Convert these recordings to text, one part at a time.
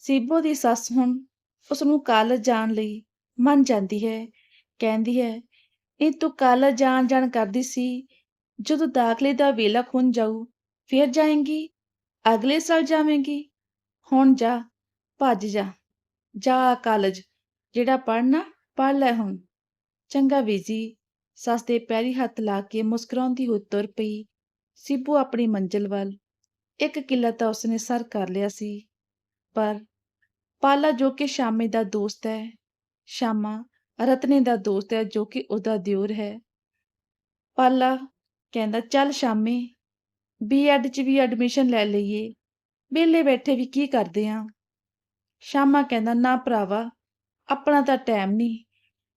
ਸੀਬੋ ਦੀ ਸੱਸ ਹੁਣ ਉਸ ਨੂੰ ਕਾਲਜ ਜਾਣ ਲਈ ਮੰਨ ਜਾਂਦੀ ਹੈ, ਕਹਿੰਦੀ ਹੈ, ਇਹ ਤੂੰ ਕਾਲਜ ਜਾਣ ਜਾਣ ਕਰਦੀ ਸੀ, ਜਦੋਂ ਦਾਖਲੇ ਦਾ ਵੇਲਾ ਖੁੰਝ ਜਾਊ, ਫਿਰ ਜਾਏਂਗੀ, ਅਗਲੇ ਸਾਲ ਜਾਵੇਂਗੀ, ਹੁਣ ਜਾ, ਭੱਜ ਜਾ ਜਾ ਕਾਲਜ, ਜਿਹੜਾ ਪੜ੍ਹਨਾ ਪੜ੍ਹ ਲੈ ਹੁਣ। ਚੰਗਾ ਬੀਜੀ, ਸੱਸ ਦੇ ਪੈਰੀ ਹੱਥ ਲਾ ਕੇ ਮੁਸਕਰਾਉਂਦੀ ਹੋਈ ਤੁਰ ਪਈ, ਸੀਬੂ ਆਪਣੀ ਮੰਜ਼ਿਲ ਵੱਲ, ਇੱਕ ਕਿੱਲਾ ਤਾਂ ਉਸਨੇ ਸਰ ਕਰ ਲਿਆ ਸੀ। ਪਰ ਪਾਲਾ ਜੋ ਕਿ ਸ਼ਾਮੇ ਦਾ ਦੋਸਤ ਹੈ, ਸ਼ਾਮਾ ਰਤਨੇ ਦਾ ਦੋਸਤ ਹੈ, ਜੋ ਕਿ ਉਹਦਾ ਦਿਓਰ ਹੈ। ਪਾਲਾ ਕਹਿੰਦਾ, ਚੱਲ ਸ਼ਾਮੇ ਬੀਐਡ ਚ ਵੀ ਐਡਮਿਸ਼ਨ ਲੈ ਲਈਏ। ਵਿਹਲੇ ਬੈਠੇ ਵੀ ਕੀ ਕਰਦੇ ਆ? ਸ਼ਾਮਾ ਕਹਿੰਦਾ, ਨਾ ਭਰਾਵਾ, ਆਪਣਾ ਤਾਂ ਟਾਈਮ ਨਹੀਂ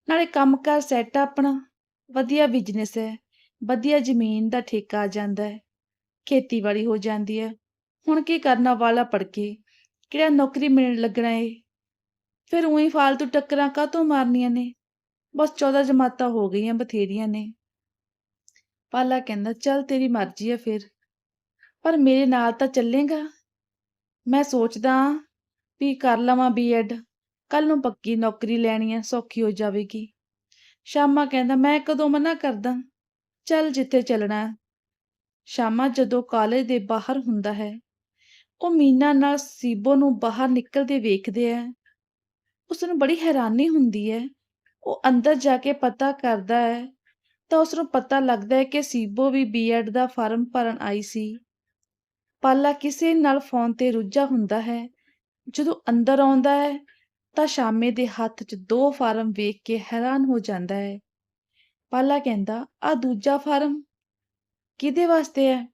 ਨਾਲੇ ਕੰਮ ਕਰ ਸੈੱਟ ਆਪਣਾ। ਵਧੀਆ ਬਿਜ਼ਨਸ ਹੈ। ਵਧੀਆ ਜ਼ਮੀਨ ਦਾ ਠੇਕਾ ਆ ਜਾਂਦਾ ਹੈ। ਖੇਤੀਬਾੜੀ ਹੋ ਜਾਂਦੀ ਹੈ। ਹੁਣ ਕੀ ਕਰਨਾ ਵਾਲਾ ਪੜ ਕੇ? ਕਿਹੜਾ ਨੌਕਰੀ ਮਿਲਣ ਲੱਗਣਾ ਏ? ਫਿਰ ਉਹੀ ਫਾਲਤੂ ਟੱਕਰਾਂ ਕਾਹਤੋਂ ਮਾਰਨੀਆਂ ਨੇ? ਬਸ 14 ਜਮਾਤਾਂ ਹੋ ਗਈਆਂ ਬਥੇਰੀਆਂ ਨੇ। ਪਾਲਾ ਕਹਿੰਦਾ, ਚੱਲ ਤੇਰੀ ਮਰਜ਼ੀ ਹੈ ਫਿਰ। ਪਰ ਮੇਰੇ ਨਾਲ ਤਾਂ ਚੱਲੇਗਾ। ਮੈਂ ਸੋਚਦਾ ਵੀ ਕਰ ਲਵਾਂ ਬੀਐਡ ਕੱਲ ਨੂੰ ਪੱਕੀ ਨੌਕਰੀ ਲੈਣੀ ਹੈ ਸੌਖੀ ਹੋ ਜਾਵੇਗੀ। ਸ਼ਾਮਾ ਕਹਿੰਦਾ, ਮੈਂ ਕਦੋਂ ਮਨਾ ਕਰਦਾ? ਚੱਲ ਜਿੱਥੇ ਚੱਲਣਾ ਸ਼ਾਮਾ ਜਦੋਂ ਕਾਲਜ ਦੇ ਬਾਹਰ ਹੁੰਦਾ ਹੈ ਉਹ ਮੀਨਾ ਨਾਲ ਸੀਬੋ ਨੂੰ ਬਾਹਰ ਨਿਕਲਦੇ ਵੇਖਦੇ ਹੈ ਉਸ ਨੂੰ ਬੜੀ ਹੈਰਾਨੀ ਹੁੰਦੀ ਹੈ ਉਹ ਅੰਦਰ ਜਾ ਕੇ ਪਤਾ ਕਰਦਾ ਹੈ ਤਾਂ ਉਸ ਨੂੰ ਪਤਾ ਲੱਗਦਾ ਹੈ ਕਿ ਸੀਬੋ ਵੀ ਬੀਐਡ ਦਾ ਫਾਰਮ ਭਰਨ ਆਈ ਸੀ। ਪਾਲਾ ਕਿਸੇ ਨਾਲ ਫੋਨ ਤੇ ਰੁੱਝਾ ਹੁੰਦਾ ਹੈ। ਜਦੋਂ ਅੰਦਰ ਆਉਂਦਾ ਹੈ, ਤਾਂ ਸ਼ਾਮੇ ਦੇ ਹੱਥ 'ਚ ਦੋ ਫਾਰਮ ਵੇਖ ਕੇ ਹੈਰਾਨ ਹੋ ਜਾਂਦਾ ਹੈ। ਪਾਲਾ ਕਹਿੰਦਾ ਆ ਦੂਜਾ ਫਾਰਮ ਕਿਹਦੇ ਵਾਸਤੇ ਹੈ?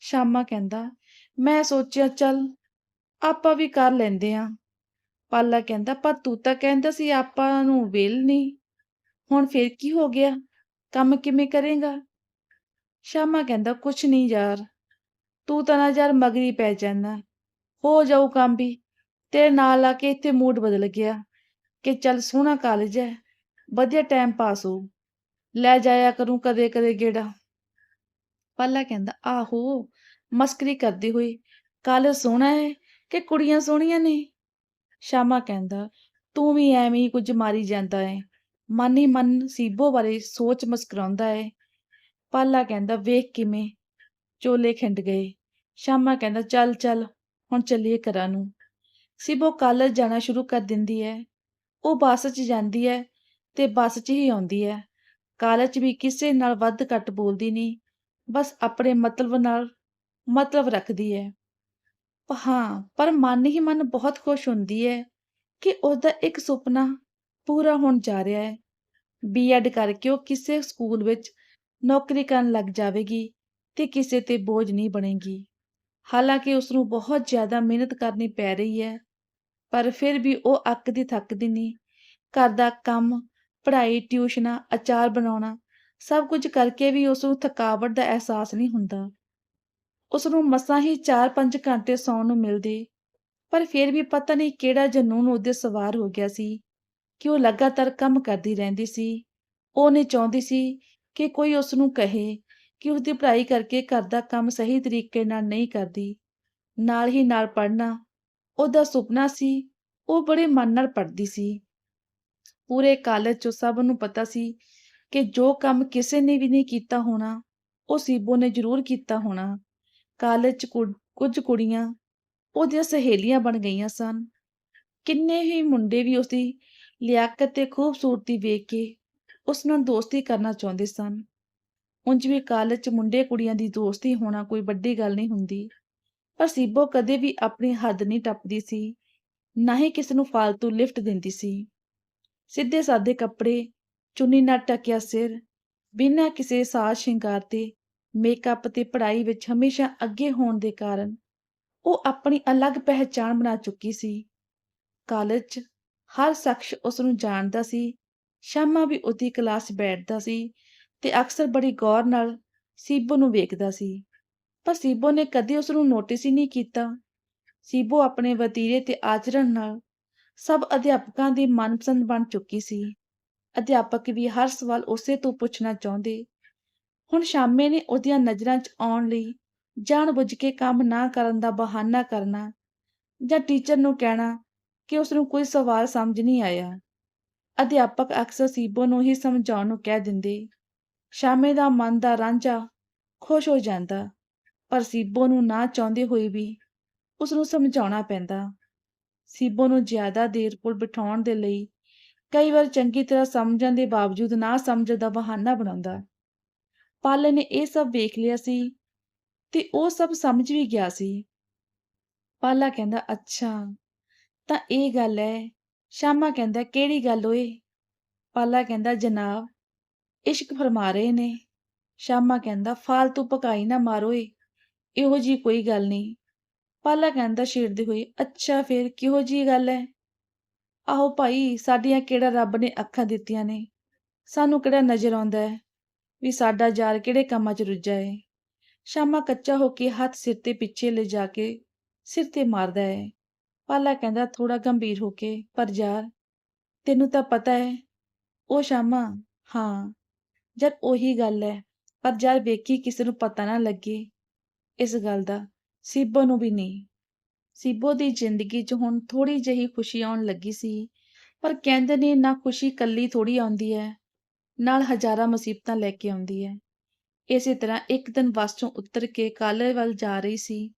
ਸ਼ਾਮਾ ਕਹਿੰਦਾ ਮੈਂ ਸੋਚਿਆ, ਚੱਲ ਆਪਾਂ ਵੀ ਕਰ ਲੈਂਦੇ ਆ ਪਾਲਾ ਕਹਿੰਦਾ, ਪਰ ਤੂੰ ਤਾਂ ਕਹਿੰਦਾ ਸੀ ਆਪਾਂ ਨੂੰ ਵੇਲ ਨਹੀਂ। ਹੁਣ ਫੇਰ ਕੀ ਹੋ ਗਿਆ? ਕੰਮ ਕਿਵੇਂ ਕਰੇਗਾ? ਸ਼ਾਮਾ ਕਹਿੰਦਾ, ਕੁਛ ਨਹੀਂ ਯਾਰ, ਤੂੰ ਤਾਂ ਨਾ ਯਾਰ ਮਗਰੀ ਪੈ ਜਾਂਦਾ ਹੋ ਜਾਊ ਕੰਮ ਵੀ। ਤੇਰੇ ਨਾਲ ਆ ਕੇ ਇੱਥੇ ਮੂਡ ਬਦਲ ਗਿਆ ਕਿ ਚੱਲ ਸੋਹਣਾ ਕਾਲਜ ਹੈ, ਵਧੀਆ ਟਾਈਮ ਪਾਸ ਹੋ ਲੈ ਜਾਇਆ ਕਰੂੰ ਕਦੇ ਕਦੇ ਗੇੜਾ। ਪਾਲਾ ਕਹਿੰਦਾ, ਆਹੋ ਮਸਕਰੀ ਕਰਦੀ ਹੋਈ ਕਾਲਜ ਸੋਹਣਾ ਹੈ ਕਿ ਕੁੜੀਆਂ ਸੋਹਣੀਆਂ ਨੇ? ਸ਼ਾਮਾ ਕਹਿੰਦਾ, ਤੂੰ ਵੀ ਐਵੇਂ ਹੀ ਕੁਝ ਮਾਰੀ ਜਾਂਦਾ ਹੈ ਮਨ ਹੀ ਮਨ ਸੀਬੋ ਬਾਰੇ ਸੋਚ ਮੁਸਕਰਾਉਂਦਾ ਹੈ ਪਾਲਾ ਕਹਿੰਦਾ, ਵੇਖ ਕਿਵੇਂ? ਚੋਲੇ ਖਿੰਡ ਗਏ। ਸ਼ਾਮਾ ਕਹਿੰਦਾ, ਚੱਲ ਚੱਲ, ਹੁਣ ਚੱਲੀਏ ਘਰਾਂ ਨੂੰ। ਸਿਬੋ ਕਾਲਜ ਜਾਣਾ ਸ਼ੁਰੂ ਕਰ ਦਿੰਦੀ ਹੈ ਉਹ ਬੱਸ 'ਚ ਜਾਂਦੀ ਹੈ ਤੇ ਬੱਸ 'ਚ ਹੀ ਆਉਂਦੀ ਹੈ ਕਾਲਜ ਵੀ ਕਿਸੇ ਨਾਲ ਵੱਧ ਘੱਟ ਬੋਲਦੀ ਨਹੀਂ ਬਸ ਆਪਣੇ ਮਤਲਬ ਨਾਲ ਮਤਲਬ ਰੱਖਦੀ ਹੈ। ਹਾਂ, ਪਰ ਮਨ ਹੀ ਮਨ ਬਹੁਤ ਖੁਸ਼ ਹੁੰਦੀ ਹੈ ਕਿ ਉਹਦਾ ਇੱਕ ਸੁਪਨਾ ਪੂਰਾ ਹੋਣ ਜਾ ਰਿਹਾ ਹੈ। ਬੀਐਡ ਕਰਕੇ ਉਹ ਕਿਸੇ ਸਕੂਲ ਵਿੱਚ ਨੌਕਰੀ ਕਰਨ ਲੱਗ ਜਾਵੇਗੀ ਤੇ ਕਿਸੇ ਤੇ ਬੋਝ ਨਹੀਂ ਬਣੇਗੀ। ਹਾਲਾਂਕਿ ਉਸ ਨੂੰ ਬਹੁਤ ਜ਼ਿਆਦਾ ਮਿਹਨਤ ਕਰਨੀ ਪੈ ਰਹੀ ਹੈ, ਪਰ ਫਿਰ ਵੀ ਉਹ ਅੱਕਦੀ ਥੱਕਦੀ ਨਹੀਂ। ਘਰ ਦਾ ਕੰਮ, ਪੜ੍ਹਾਈ, ਟਿਊਸ਼ਨਾਂ, ਅਚਾਰ ਬਣਾਉਣਾ, ਸਭ ਕੁਝ ਕਰਕੇ ਵੀ ਉਸ ਨੂੰ ਥਕਾਵਟ ਦਾ ਅਹਿਸਾਸ ਨਹੀਂ ਹੁੰਦਾ। ਉਸ ਨੂੰ ਮਸਾਂ ਹੀ 4-5 ਘੰਟੇ ਸੌਣ ਨੂੰ ਮਿਲਦੇ, ਪਰ ਫਿਰ ਵੀ ਪਤਾ ਨਹੀਂ ਕਿਹੜਾ ਜਨੂਨ ਉਹਦੇ ਸਵਾਰ ਹੋ ਗਿਆ ਸੀ, ਕਿ ਉਹ ਲਗਾਤਾਰ ਕੰਮ ਕਰਦੀ ਰਹਿੰਦੀ ਸੀ। ਉਹ ਨਹੀਂ ਚਾਹੁੰਦੀ ਸੀ ਕਿ ਕੋਈ ਉਸ ਨੂੰ ਕਹੇ ਕਿ ਉਸਦੀ ਪੜ੍ਹਾਈ ਕਰਕੇ ਘਰ ਦਾ ਕੰਮ ਸਹੀ ਤਰੀਕੇ ਨਾਲ ਨਹੀਂ ਕਰਦੀ। ਨਾਲ ਹੀ ਨਾਲ ਪੜ੍ਹਨਾ, ਉਹਦਾ ਸੁਪਨਾ ਸੀ, ਉਹ ਬੜੇ ਮਨ ਨਾਲ ਪੜ੍ਹਦੀ ਸੀ। ਪੂਰੇ ਕਾਲਜ 'ਚ ਸਭ ਨੂੰ ਪਤਾ ਸੀ ਕਿ ਜੋ ਕੰਮ ਕਿਸੇ ਨੇ ਵੀ ਨਹੀਂ ਕੀਤਾ ਹੋਣਾ, ਉਹ ਸੀਬੋ ਨੇ ਜ਼ਰੂਰ ਕੀਤਾ ਹੋਣਾ। ਕਾਲਜ 'ਚ ਕੁ- ਕੁਝ ਕੁੜੀਆਂ ਉਹਦੀਆਂ ਸਹੇਲੀਆਂ ਬਣ ਗਈਆਂ ਸਨ। ਕਿੰਨੇ ਹੀ ਮੁੰਡੇ ਵੀ ਉਸਦੀ ਲਿਆਕਤ ਤੇ ਖੂਬਸੂਰਤੀ ਵੇਖ ਕੇ ਉਸ ਨਾਲ ਦੋਸਤੀ ਕਰਨਾ ਚਾਹੁੰਦੇ ਸਨ। ਉਂਝ ਵੀ ਕਾਲਜ 'ਚ ਮੁੰਡੇ ਕੁੜੀਆਂ ਦੀ ਦੋਸਤੀ ਹੋਣਾ ਕੋਈ ਵੱਡੀ ਗੱਲ ਨਹੀਂ ਹੁੰਦੀ। ਪਰ ਸੀਬੋ ਕਦੇ ਵੀ ਆਪਣੀ ਹੱਦ ਨਹੀਂ ਟੱਪਦੀ ਸੀ, ਨਾ ਹੀ ਕਿਸੇ ਨੂੰ ਫਾਲਤੂ ਲਿਫਟ ਦਿੰਦੀ ਸੀ। ਸਿੱਧੇ ਸਾਦੇ ਕੱਪੜੇ, ਚੁੰਨੀ ਨਾਲ ਟਕਿਆ ਸਿਰ, ਬਿਨਾਂ ਕਿਸੇ ਸਾਜ਼ ਸ਼ਿੰਗਾਰ ਤੇ ਮੇਕਅਪ ਤੇ ਪੜ੍ਹਾਈ ਵਿੱਚ ਹਮੇਸ਼ਾ ਅੱਗੇ ਹੋਣ ਦੇ ਕਾਰਨ ਉਹ ਆਪਣੀ ਅਲੱਗ ਪਹਿਚਾਣ ਬਣਾ ਚੁੱਕੀ ਸੀ। ਕਾਲਜ 'ਚ ਹਰ ਸ਼ਖਸ ਉਸ ਨੂੰ ਜਾਣਦਾ ਸੀ, ਸ਼ਾਮਾ ਵੀ ਉਹਦੀ ਕਲਾਸ 'ਚ ਬੈਠਦਾ ਸੀ ਤੇ ਅਕਸਰ ਬੜੀ ਗੌਰ ਨਾਲ ਸੀਬੋ ਨੂੰ ਵੇਖਦਾ ਸੀ। ਪਰ ਸੀਬੋ ਨੇ ਕਦੇ ਉਸ ਨੂੰ ਨੋਟਿਸ ਹੀ ਨਹੀਂ ਕੀਤਾ। ਸੀਬੋ ਆਪਣੇ ਵਤੀਰੇ ਤੇ ਆਚਰਣ ਨਾਲ ਸਭ ਅਧਿਆਪਕਾਂ ਦੀ ਮਨਪਸੰਦ ਬਣ ਚੁੱਕੀ ਸੀ। ਅਧਿਆਪਕ ਵੀ ਹਰ ਸਵਾਲ ਉਸੇ ਤੋਂ ਪੁੱਛਣਾ ਚਾਹੁੰਦੇ ਹੁਣ ਸ਼ਾਮੇ ਨੇ ਉਹਦੀਆਂ ਨਜ਼ਰਾਂ 'ਚ ਆਉਣ ਲਈ ਜਾਣਬੁੱਝ ਕੇ ਕੰਮ ਨਾ ਕਰਨ ਦਾ ਬਹਾਨਾ ਕਰਨਾ ਜਾਂ ਟੀਚਰ ਨੂੰ ਕਹਿਣਾ ਕਿ ਉਸ ਨੂੰ ਕੋਈ ਸਵਾਲ ਸਮਝ ਨਹੀਂ ਆਇਆ। ਅਧਿਆਪਕ ਅਕਸਰ ਸੀਬੋ ਨੂੰ ਹੀ ਸਮਝਾਉਣ ਨੂੰ ਕਹਿ ਦਿੰਦੇ। ਸ਼ਾਮੇ ਦਾ ਮਨ ਦਾ ਰਾਂਝਾ ਖੁਸ਼ ਹੋ ਜਾਂਦਾ, ਪਰ ਸੀਬੋ ਨੂੰ ਨਾ ਚਾਹੁੰਦੇ ਹੋਏ ਵੀ ਉਸ ਨੂੰ ਸਮਝਾਉਣਾ ਪੈਂਦਾ। ਸੀਬੋ ਨੂੰ ਜ਼ਿਆਦਾ ਦੇਰ ਕੋਲ ਬਿਠਾਉਣ ਦੇ ਲਈ ਕਈ ਵਾਰ ਚੰਗੀ ਤਰ੍ਹਾਂ ਸਮਝਣ ਦੇ ਬਾਵਜੂਦ ਨਾ ਸਮਝਣ ਦਾ ਬਹਾਨਾ ਬਣਾਉਂਦਾ। ਪਾਲੇ ਨੇ ਇਹ ਸਭ ਵੇਖ ਲਿਆ ਸੀ ਤੇ ਉਹ ਸਭ ਸਮਝ ਵੀ ਗਿਆ ਸੀ। ਪਾਲਾ ਕਹਿੰਦਾ, ਅੱਛਾ, ਤਾਂ ਇਹ ਗੱਲ ਹੈ ਸ਼ਾਮਾ ਕਹਿੰਦਾ, ਕਿਹੜੀ ਗੱਲ ਓਏ? ਪਾਲਾ ਕਹਿੰਦਾ, ਜਨਾਬ, ਇਸ਼ਕ ਫਰਮਾ ਰਹੇ ਨੇ। ਸ਼ਾਮਾ ਕਹਿੰਦਾ, ਫਾਲਤੂ ਪਕਾਈ ਨਾ ਮਾਰੋ ਏ, ਇਹੋ ਜੀ ਕੋਈ ਗੱਲ ਨਹੀਂ। ਪਾਲਾ ਕਹਿੰਦਾ ਛੇੜਦੇ ਹੋਏ ਅੱਛਾ, ਫੇਰ ਕਿਹੋ ਜੀ ਗੱਲ ਹੈ ਆਹੋ ਭਾਈ, ਸਾਡੀਆਂ ਕਿਹੜਾ ਰੱਬ ਨੇ ਅੱਖਾਂ ਦਿੱਤੀਆਂ ਨੇ? ਸਾਨੂੰ ਕਿਹੜਾ ਨਜ਼ਰ ਆਉਂਦਾ ਹੈ ਵੀ ਸਾਡਾ ਯਾਰ ਕਿਹੜੇ ਕੰਮਾਂ 'ਚ ਰੁੱਝਾ ਏ? ਸ਼ਾਮਾ ਕੱਚਾ ਹੋ ਕੇ ਹੱਥ ਸਿਰ ਤੇ ਪਿੱਛੇ ਲੈ ਜਾ ਕੇ ਸਿਰ ਤੇ ਮਾਰਦਾ ਹੈ ਪਾਲਾ ਕਹਿੰਦਾ ਥੋੜਾ ਗੰਭੀਰ ਹੋ ਕੇ, ਪਰ ਯਾਰ, ਤੈਨੂੰ ਤਾਂ ਪਤਾ ਹੈ ਉਹ ਸ਼ਾਮਾ, ਹਾਂ, ਜਦ ਉਹੀ ਗੱਲ ਹੈ ਪਰ ਯਾਰ ਵੇਖੀ ਕਿਸੇ ਨੂੰ ਪਤਾ ਨਾ ਲੱਗੇ। ਇਸ ਗੱਲ ਦਾ ਸੀਬੋ ਨੂੰ ਵੀ ਨਹੀਂ। ਸੀਬੋ ਦੀ ਜ਼ਿੰਦਗੀ 'ਚ ਹੁਣ ਥੋੜੀ ਜਿਹੀ ਖੁਸ਼ੀ ਆਉਣ ਲੱਗੀ ਸੀ, ਪਰ ਕਹਿੰਦੇ ਨੇ ਨਾ ਖੁਸ਼ੀ ਕੱਲੀ ਥੋੜੀ ਆਉਂਦੀ ਹੈ ਨਾਲ ਹਜ਼ਾਰਾਂ ਮੁਸੀਬਤਾਂ ਲੈ ਕੇ ਆਉਂਦੀ ਹੈ। ਇਸੇ ਤਰ੍ਹਾਂ ਇੱਕ ਦਿਨ ਬੱਸ 'ਚੋਂ ਉਤਰ ਕੇ ਕਾਲਜ ਵੱਲ ਜਾ ਰਹੀ ਸੀ।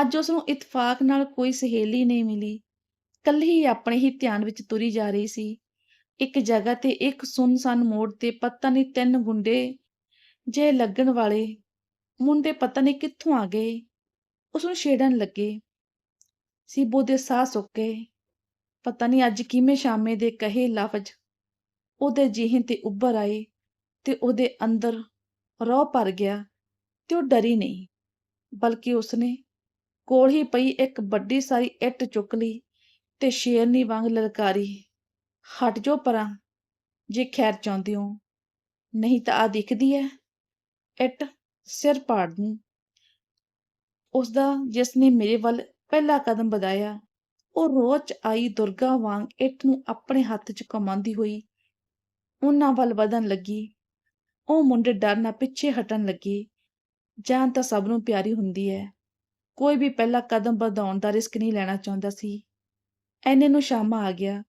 ਅੱਜ ਉਸ ਨੂੰ ਇਤਫਾਕ ਨਾਲ ਕੋਈ ਸਹੇਲੀ ਨਹੀਂ ਮਿਲੀ। ਕੱਲੀ ਹੀ ਆਪਣੇ ਹੀ ਧਿਆਨ ਵਿੱਚ ਤੁਰੀ ਜਾ ਰਹੀ ਸੀ। ਇੱਕ ਜਗ੍ਹਾ ਤੇ ਇੱਕ ਸੁੰਨਸਾਨ ਮੋੜ ਤੇ ਪਤਾ ਨਹੀਂ ਤਿੰਨ ਗੁੰਡੇ ਜੇ ਲੱਗਣ ਵਾਲੇ ਮੁੰਡੇ ਪਤਾ ਨਹੀਂ ਕਿੱਥੋਂ ਆ ਗਏ। ਉਸ ਨੂੰ ਛੇੜਨ ਲੱਗੇ। ਸੀਬੋ ਦੇ ਸਾਹ ਸੁੱਕੇ ਪਤਾ ਨਹੀਂ ਅੱਜ ਕਿਵੇਂ ਸ਼ਾਮੇ ਦੇ ਕਹੇ ਲਫ਼ਜ਼ ਉਹਦੇ ਜਿਹੇ ਤੇ ਉੱਭਰ ਆਏ ਤੇ ਉਹਦੇ ਅੰਦਰ ਰੋਹ ਭਰ ਗਿਆ ਤੇ ਉਹ ਡਰੀ ਨਹੀਂ, ਬਲਕਿ ਉਸਨੇ ਕੋਲ ਹੀ ਪਈ ਇੱਕ ਵੱਡੀ ਸਾਰੀ ਇੱਟ ਚੁੱਕ ਲਈ ਤੇ ਸ਼ੇਰਨੀ ਵਾਂਗ ਲਲਕਾਰੀ, ਹਟ ਜੋ ਪਰਾਂ, ਜੇ ਖੈਰ ਚਾਹੁੰਦੇ ਹੋ, ਨਹੀਂ ਤਾਂ ਆ ਦਿਖਦੀ ਹੈ ਇੱਟ ਸਿਰ ਪਾੜ ਦੂੰ। ਉਸ ਦਾ ਜਿਸ ਨੇ ਮੇਰੇ ਵੱਲ ਪਹਿਲਾ ਕਦਮ ਵਧਾਇਆ, ਉਹ ਰੋਚ ਆਈ ਦੁਰਗਾ ਵਾਂਗ ਇੱਟ ਨੂੰ ਆਪਣੇ ਹੱਥ 'ਚ ਕਮਾਉਂਦੀ ਹੋਈ ਉਹਨਾਂ ਵੱਲ ਵਧਣ ਲੱਗੀ। ਉਹ ਮੁੰਡੇ ਡਰ ਨਾਲ ਪਿੱਛੇ ਹਟਣ ਲੱਗੇ। ਜਾਨ ਤਾਂ ਸਭ ਨੂੰ ਪਿਆਰੀ ਹੁੰਦੀ ਹੈ ਕੋਈ ਵੀ ਪਹਿਲਾ ਕਦਮ ਵਧਾਉਣ ਦਾ ਰਿਸਕ ਨਹੀਂ ਲੈਣਾ ਚਾਹੁੰਦਾ ਸੀ। ਐਨੇ ਨੂੰ ਸ਼ਾਮਾ ਆ ਗਿਆ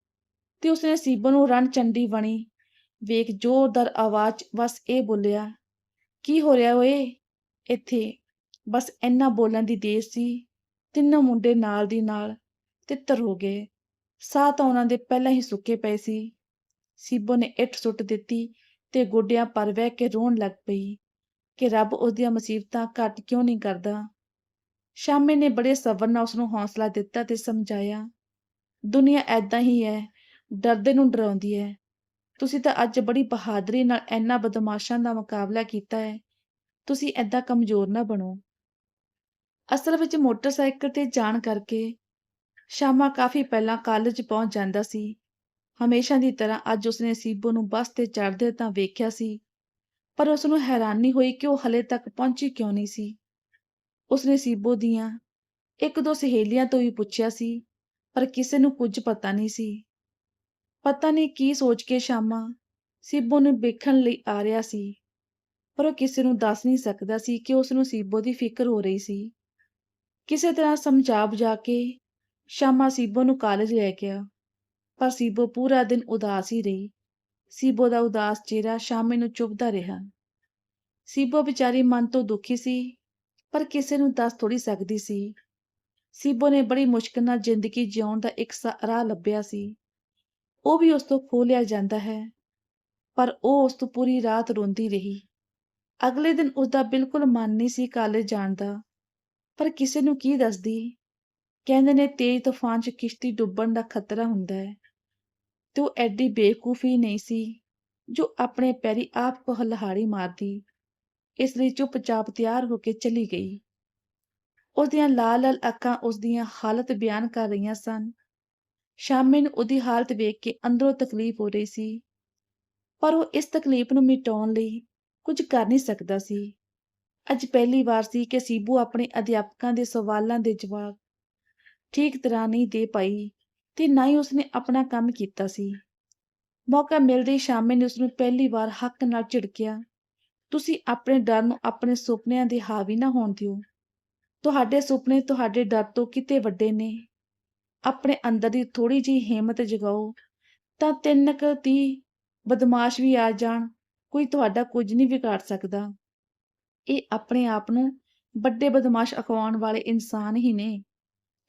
ਤੇ ਉਸਨੇ ਸੀਬੋ ਨੂੰ ਰਣ ਚੰਡੀ ਬਣੀ ਵੇਖ ਜ਼ੋਰਦਾਰ ਆਵਾਜ਼ ਬਸ ਇਹ ਬੋਲਿਆ, ਕੀ ਹੋ ਰਿਹਾ ਓਏ? ਇੱਥੇ ਬਸ ਇੰਨਾ ਬੋਲਣ ਦੀ ਦੇਰ ਸੀ। ਤਿੰਨੋਂ ਮੁੰਡੇ ਨਾਲ ਦੀ ਨਾਲ ਤਿੱਤਰ ਹੋ ਗਏ। ਸਾਹ ਤਾਂ ਉਹਨਾਂ ਦੇ ਪਹਿਲਾਂ ਹੀ ਸੁੱਕੇ ਪਏ ਸੀ। ਸੀਬੋ ਨੇ ਇੱਟ ਸੁੱਟ ਦਿੱਤੀ ਤੇ ਗੋਡਿਆਂ ਪਰ ਵਹਿ ਕੇ ਰੋਣ ਲੱਗ ਪਈ ਕਿ ਰੱਬ ਉਸ ਦੀਆਂ ਮੁਸੀਬਤਾਂ ਘੱਟ ਕਿਉਂ ਨਹੀਂ ਕਰਦਾ। ਸ਼ਾਮੇ ਨੇ ਬੜੇ ਸਬਰ ਨਾਲ ਉਸ ਨੂੰ ਹੌਸਲਾ ਦਿੱਤਾ ਤੇ ਸਮਝਾਇਆ, ਦੁਨੀਆ ਐਦਾਂ ਹੀ ਹੈ ਡਰਦੇ ਨੂੰ ਡਰਾਉਂਦੀ ਹੈ ਤੁਸੀਂ ਤਾਂ ਅੱਜ ਬੜੀ ਬਹਾਦਰੀ ਨਾਲ ਇੰਨਾ ਬਦਮਾਸ਼ਾਂ ਦਾ ਮੁਕਾਬਲਾ ਕੀਤਾ ਹੈ ਤੁਸੀਂ ਐਦਾਂ ਕਮਜ਼ੋਰ ਨਾ ਬਣੋ। ਅਸਲ ਵਿੱਚ ਮੋਟਰਸਾਈਕਲ ਤੇ ਜਾਣ ਕਰਕੇ ਸ਼ਾਮਾ ਕਾਫੀ ਪਹਿਲਾਂ ਕਾਲਜ ਪਹੁੰਚ ਜਾਂਦਾ ਸੀ। ਹਮੇਸ਼ਾ ਦੀ ਤਰ੍ਹਾਂ ਅੱਜ ਉਸਨੇ ਸੀਬੋ ਨੂੰ ਬੱਸ ਤੇ ਚੜ੍ਹਦੇ ਤਾਂ ਵੇਖਿਆ ਸੀ, ਪਰ ਉਸ ਨੂੰ ਹੈਰਾਨੀ ਹੋਈ ਕਿ ਉਹ ਹਲੇ ਤੱਕ ਪਹੁੰਚੀ ਕਿਉਂ ਨਹੀਂ ਸੀ। ਉਸਨੇ ਸੀਬੋ ਦੀਆਂ ਇੱਕ ਦੋ ਸਹੇਲੀਆਂ ਤੋਂ ਵੀ ਪੁੱਛਿਆ ਸੀ, ਪਰ ਕਿਸੇ ਨੂੰ ਕੁਝ ਪਤਾ ਨਹੀਂ ਸੀ। ਪਤਾ ਨਹੀਂ ਕੀ ਸੋਚ ਕੇ ਸ਼ਾਮਾ ਸੀਬੋ ਨੂੰ ਵੇਖਣ ਲਈ ਆ ਰਿਹਾ ਸੀ, ਪਰ ਉਹ ਕਿਸੇ ਨੂੰ ਦੱਸ ਨਹੀਂ ਸਕਦਾ ਸੀ ਕਿ ਉਸ ਨੂੰ ਸੀਬੋ ਦੀ ਫਿਕਰ ਹੋ ਰਹੀ ਸੀ। ਕਿਸੇ ਤਰ੍ਹਾਂ ਸਮਝਾ ਬੁਝਾ ਕੇ ਸ਼ਾਮਾ ਸੀਬੋ ਨੂੰ ਕਾਲਜ ਲੈ ਗਿਆ। ਪਰ ਸੀਬੋ ਪੂਰਾ ਦਿਨ ਉਦਾਸ ਹੀ ਰਹੀ। ਸੀਬੋ ਦਾ ਉਦਾਸ ਚਿਹਰਾ ਸ਼ਾਮੇ ਨੂੰ ਚੁਭਦਾ ਰਿਹਾ। ਸੀਬੋ ਵਿਚਾਰੀ ਮਨ ਤੋਂ ਦੁਖੀ ਸੀ, ਪਰ ਕਿਸੇ ਨੂੰ ਦੱਸ ਥੋੜੀ ਸਕਦੀ ਸੀ। ਸੀਬੋ ਨੇ ਬੜੀ ਮੁਸ਼ਕਲ ਨਾਲ ਜ਼ਿੰਦਗੀ ਜਿਉਣ ਦਾ ਇੱਕ ਰਾਹ ਲੱਭਿਆ ਸੀ। ਉਹ ਵੀ ਉਸ ਤੋਂ ਖੋ ਲਿਆ ਜਾਂਦਾ ਹੈ, ਪਰ ਉਹ ਉਸ ਤੋਂ ਪੂਰੀ ਰਾਤ ਰੋਂਦੀ ਰਹੀ। ਅਗਲੇ ਦਿਨ ਉਸ ਦਾ ਬਿਲਕੁਲ ਮਨ ਨਹੀਂ ਸੀ ਕਾਲਜ ਜਾਣ ਦਾ, ਪਰ ਕਿਸੇ ਨੂੰ ਕੀ ਦੱਸਦੀ? ਕਹਿੰਦੇ ਨੇ ਤੇਜ਼ ਤੂਫਾਨ 'ਚ ਕਿਸ਼ਤੀ ਡੁੱਬਣ ਦਾ ਖਤਰਾ ਹੁੰਦਾ ਹੈ। ਤੇ ਉਹ ਐਡੀ ਬੇਕੂਫੀ ਨਹੀਂ ਸੀ ਜੋ ਆਪਣੇ ਪੈਰੀ ਆਪ ਕੋ ਮਾਰਦੀ, ਇਸ ਲਈ ਚੁੱਪਚਾਪ ਤਿਆਰ ਹੋ ਕੇ ਚਲੀ ਗਈ। ਉਸ ਦੀਆਂ ਲਾਲ ਲਾਲ ਅੱਖਾਂ ਉਸ ਦੀਆਂ ਹਾਲਤ ਬਿਆਨ ਕਰ ਰਹੀਆਂ ਸਨ। ਸ਼ਾਮੇ ਨੂੰ ਉਹਦੀ ਹਾਲਤ ਵੇਖ ਕੇ ਅੰਦਰੋਂ ਤਕਲੀਫ ਹੋ ਰਹੀ ਸੀ, ਪਰ ਉਹ ਇਸ ਤਕਲੀਫ ਨੂੰ ਮਿਟਾਉਣ ਲਈ ਕੁਝ ਕਰ ਨਹੀਂ ਸਕਦਾ ਸੀ। ਅੱਜ ਪਹਿਲੀ ਵਾਰ ਸੀ ਕਿ ਸੀਬੂ ਆਪਣੇ ਅਧਿਆਪਕਾਂ ਦੇ ਸਵਾਲਾਂ ਦੇ ਜਵਾਬ ਠੀਕ ਤਰ੍ਹਾਂ ਨਹੀਂ ਦੇ ਪਾਈ। ਤੇ ਨਾ ਹੀ ਉਸਨੇ ਆਪਣਾ ਕੰਮ ਕੀਤਾ ਸੀ। ਮੌਕਾ ਮਿਲਦੇ ਹੀ ਸ਼ਾਮੇ ਨੇ ਉਸਨੂੰ ਪਹਿਲੀ ਵਾਰ ਹੱਕ ਨਾਲ ਝਿੜਕਿਆ। ਤੁਸੀਂ ਆਪਣੇ ਡਰ ਨੂੰ ਆਪਣੇ ਸੁਪਨਿਆਂ ਦੇ ਹਾਵੀ ਨਾ ਹੋਣ ਦਿਓ। ਤੁਹਾਡੇ ਸੁਪਨੇ ਤੁਹਾਡੇ ਡਰ ਤੋਂ ਕਿਤੇ ਵੱਡੇ ਨੇ। ਆਪਣੇ ਅੰਦਰ ਦੀ ਥੋੜੀ ਜਿਹੀ ਹਿੰਮਤ ਜਗਾਓ। ਤਾਂ ਤਿੰਨ ਕੁ ਤੀਹ ਬਦਮਾਸ਼ ਵੀ ਆ ਜਾਣ, ਕੋਈ ਤੁਹਾਡਾ ਕੁਝ ਨਹੀਂ ਵਿਗਾੜ ਸਕਦਾ। ਇਹ ਆਪਣੇ ਆਪ ਨੂੰ ਵੱਡੇ ਬਦਮਾਸ਼ ਅਖਵਾਉਣ ਵਾਲੇ ਇਨਸਾਨ ਹੀ ਨੇ,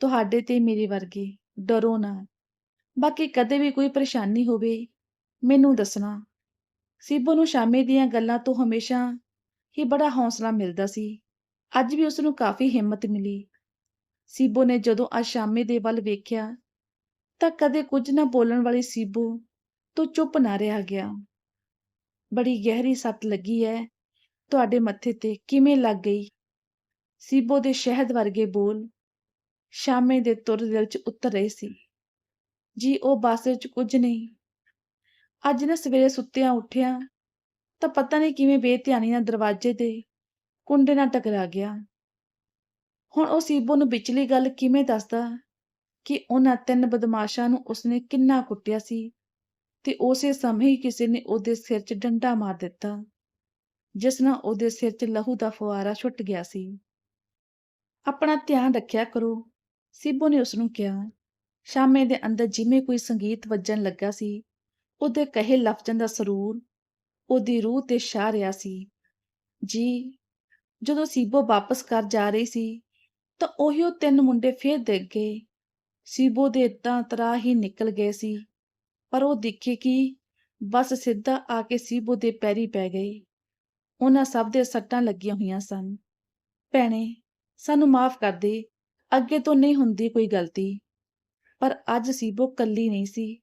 ਤੁਹਾਡੇ ਤੇ ਮੇਰੇ ਵਰਗੇ। ਡਰੋ ਨਾ। ਬਾਕੀ ਕਦੇ ਵੀ ਕੋਈ ਪਰੇਸ਼ਾਨੀ ਹੋਵੇ, ਮੈਨੂੰ ਦੱਸਣਾ। ਸੀਬੋ ਨੂੰ ਸ਼ਾਮੇ ਦੀਆਂ ਗੱਲਾਂ ਤੋਂ ਹਮੇਸ਼ਾ ਹੀ ਬੜਾ ਹੌਸਲਾ ਮਿਲਦਾ ਸੀ। ਅੱਜ ਵੀ ਉਸ ਨੂੰ ਕਾਫੀ ਹਿੰਮਤ ਮਿਲੀ। ਸੀਬੋ ਨੇ ਜਦੋਂ ਅੱਜ ਸ਼ਾਮੇ ਦੇ ਵੱਲ ਵੇਖਿਆ, ਤਾਂ ਕਦੇ ਕੁਝ ਨਾ ਬੋਲਣ ਵਾਲੀ ਸੀਬੋ ਤੋਂ ਚੁੱਪ ਨਾ ਰਿਹਾ ਗਿਆ। ਬੜੀ ਗਹਿਰੀ ਸੱਟ ਲੱਗੀ ਹੈ ਤੁਹਾਡੇ ਮੱਥੇ ਤੇ ਕਿਵੇਂ ਲੱਗ ਗਈ? ਸੀਬੋ ਦੇ ਸ਼ਹਿਦ ਵਰਗੇ ਬੋਲ ਸ਼ਾਮੇ ਦੇ ਤੁਰ ਦਿਲ 'ਚ ਉਤਰ ਰਹੇ ਸੀ। ਜੀ, ਉਹ ਬੱਸ ਵਿੱਚ ਕੁਝ ਨਹੀਂ। ਅੱਜ ਨਾ ਸਵੇਰੇ ਸੁੱਤਿਆਂ ਉੱਠਿਆ ਤਾਂ ਪਤਾ ਨਹੀਂ ਕਿਵੇਂ ਬੇਧਿਆਨੀ ਨਾਲ ਦਰਵਾਜ਼ੇ ਦੇ ਕੁੰਡੇ ਨਾਲ ਟਕਰਾ ਗਿਆ। ਹੁਣ ਉਹ ਸੀਬੋ ਨੂੰ ਵਿਚਲੀ ਗੱਲ ਕਿਵੇਂ ਦੱਸਦਾ ਕਿ ਉਹਨਾਂ ਤਿੰਨ ਬਦਮਾਸ਼ਾਂ ਨੂੰ ਉਸਨੇ ਕਿੰਨਾ ਕੁੱਟਿਆ ਸੀ ਤੇ ਉਸੇ ਸਮੇਂ ਹੀ ਕਿਸੇ ਨੇ ਉਹਦੇ ਸਿਰ 'ਚ ਡੰਡਾ ਮਾਰ ਦਿੱਤਾ, ਜਿਸ ਨਾਲ ਉਹਦੇ ਸਿਰ 'ਚ ਲਹੂ ਦਾ ਫੁਆਰਾ ਛੁੱਟ ਗਿਆ ਸੀ। ਆਪਣਾ ਧਿਆਨ ਰੱਖਿਆ ਕਰੋ। ਸੀਬੋ ਨੇ ਉਸ ਨੂੰ ਕਿਹਾ, ਸ਼ਾਮੇ ਦੇ ਅੰਦਰ ਜਿਵੇਂ ਕੋਈ ਸੰਗੀਤ ਵੱਜਣ ਲੱਗਾ ਸੀ, ਉਹਦੇ ਕਹੇ ਲਫ਼ਜ਼ਾਂ ਦਾ ਸਰੂਰ, ਉਹਦੀ ਰੂਹ ਤੇ ਛਾ ਰਿਹਾ ਸੀ। ਜੀ, ਜਦੋਂ ਸੀਬੋ ਵਾਪਸ ਘਰ ਜਾ ਰਹੀ ਸੀ, ਤਾਂ ਉਹੀ ਉਹ ਤਿੰਨ ਮੁੰਡੇ ਫੇਰ ਦੇਖ ਗਏ। ਸੀਬੋ ਦੇ ਤਾਂ ਤਰਾ ਹੀ ਨਿਕਲ ਗਏ ਸੀ, ਪਰ ਉਹ ਦੇਖੇ ਕਿ ਬਸ ਸਿੱਧਾ ਆ ਕੇ ਸੀਬੋ ਦੇ ਪੈਰੀ ਪੈ ਗਏ। ਉਹਨਾਂ ਸਭ ਦੇ ਸੱਟਾਂ ਲੱਗੀਆਂ ਹੋਈਆਂ ਸਨ। ਭੈਣੇ, ਸਾਨੂੰ ਮਾਫ ਕਰ ਦੇ ਅੱਗੇ ਤੋਂ ਨਹੀਂ ਹੁੰਦੀ ਕੋਈ ਗਲਤੀ। ਪਰ ਅੱਜ ਸੀਬੋ ਕੱਲੀ ਨਹੀਂ ਸੀ।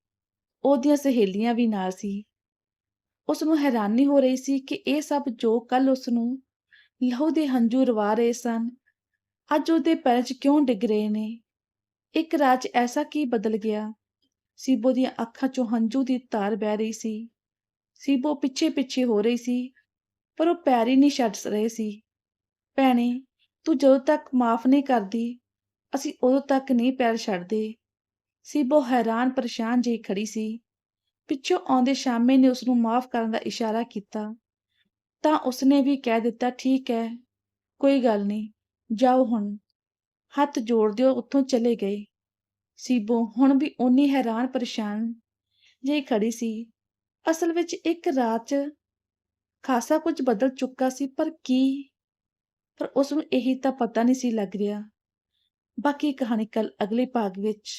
ਉਹਦੀਆਂ ਸਹੇਲੀਆਂ ਵੀ ਨਾਲ ਸੀ। ਉਸ ਨੂੰ ਹੈਰਾਨੀ ਹੋ ਰਹੀ ਸੀ ਕਿ ਇਹ ਸਭ ਜੋ ਕੱਲ ਉਸ ਨੂੰ ਲਹੂ ਦੇ ਹੰਝੂ ਰਵਾ ਰਹੇ ਸਨ, ਅੱਜ ਉਹਦੇ ਪੈਰ 'ਚ ਕਿਉਂ ਡਿੱਗ ਰਹੇ ਨੇ? ਇੱਕ ਰਾਜ ਐਸਾ ਕੀ ਬਦਲ ਗਿਆ? ਸੀਬੋ ਦੀਆਂ ਅੱਖਾਂ 'ਚੋਂ ਹੰਝੂ ਦੀ ਧਾਰ ਵਹਿ ਰਹੀ ਸੀ। ਸੀਬੋ ਪਿੱਛੇ ਪਿੱਛੇ ਹੋ ਰਹੀ ਸੀ, ਪਰ ਉਹ ਪੈਰ ਹੀ ਨਹੀਂ ਛੱਡ ਰਹੇ ਸੀ। ਭੈਣੇ, ਤੂੰ ਜਦੋਂ ਤੱਕ ਮਾਫ ਨਹੀਂ ਕਰਦੀ ਅਸੀਂ ਉਦੋਂ ਤੱਕ ਨਹੀਂ ਪੈਰ ਛੱਡਦੇ। ਸੀਬੋ ਹੈਰਾਨ ਪਰੇਸ਼ਾਨ ਜਿਹੀ ਖੜੀ ਸੀ। ਪਿੱਛੋਂ ਆਉਂਦੇ ਸ਼ਾਮੇ ਨੇ ਉਸ ਨੂੰ ਮਾਫ ਕਰਨ ਦਾ ਇਸ਼ਾਰਾ ਕੀਤਾ। ਤਾਂ ਉਸਨੇ ਵੀ ਕਹਿ ਦਿੱਤਾ, ਠੀਕ ਹੈ, ਕੋਈ ਗੱਲ ਨਹੀਂ, ਜਾਓ ਹੁਣ। ਹੱਥ ਜੋੜ ਦਿਓ, ਉੱਥੋਂ ਚਲੇ ਗਏ। ਸੀਬੋ ਹੁਣ ਵੀ ਓਨੀ ਹੈਰਾਨ ਪਰੇਸ਼ਾਨ ਜਿਹੀ ਖੜੀ ਸੀ। ਅਸਲ ਵਿੱਚ ਇੱਕ ਰਾਤ 'ਚ ਖਾਸਾ ਕੁਝ ਬਦਲ ਚੁੱਕਾ ਸੀ, ਪਰ ਕੀ? ਪਰ ਉਸ ਨੂੰ ਇਹੀ ਤਾਂ ਪਤਾ ਨਹੀਂ ਸੀ ਲੱਗ ਰਿਹਾ। ਬਾਕੀ ਕਹਾਣੀ ਕੱਲ ਅਗਲੇ ਭਾਗ ਵਿੱਚ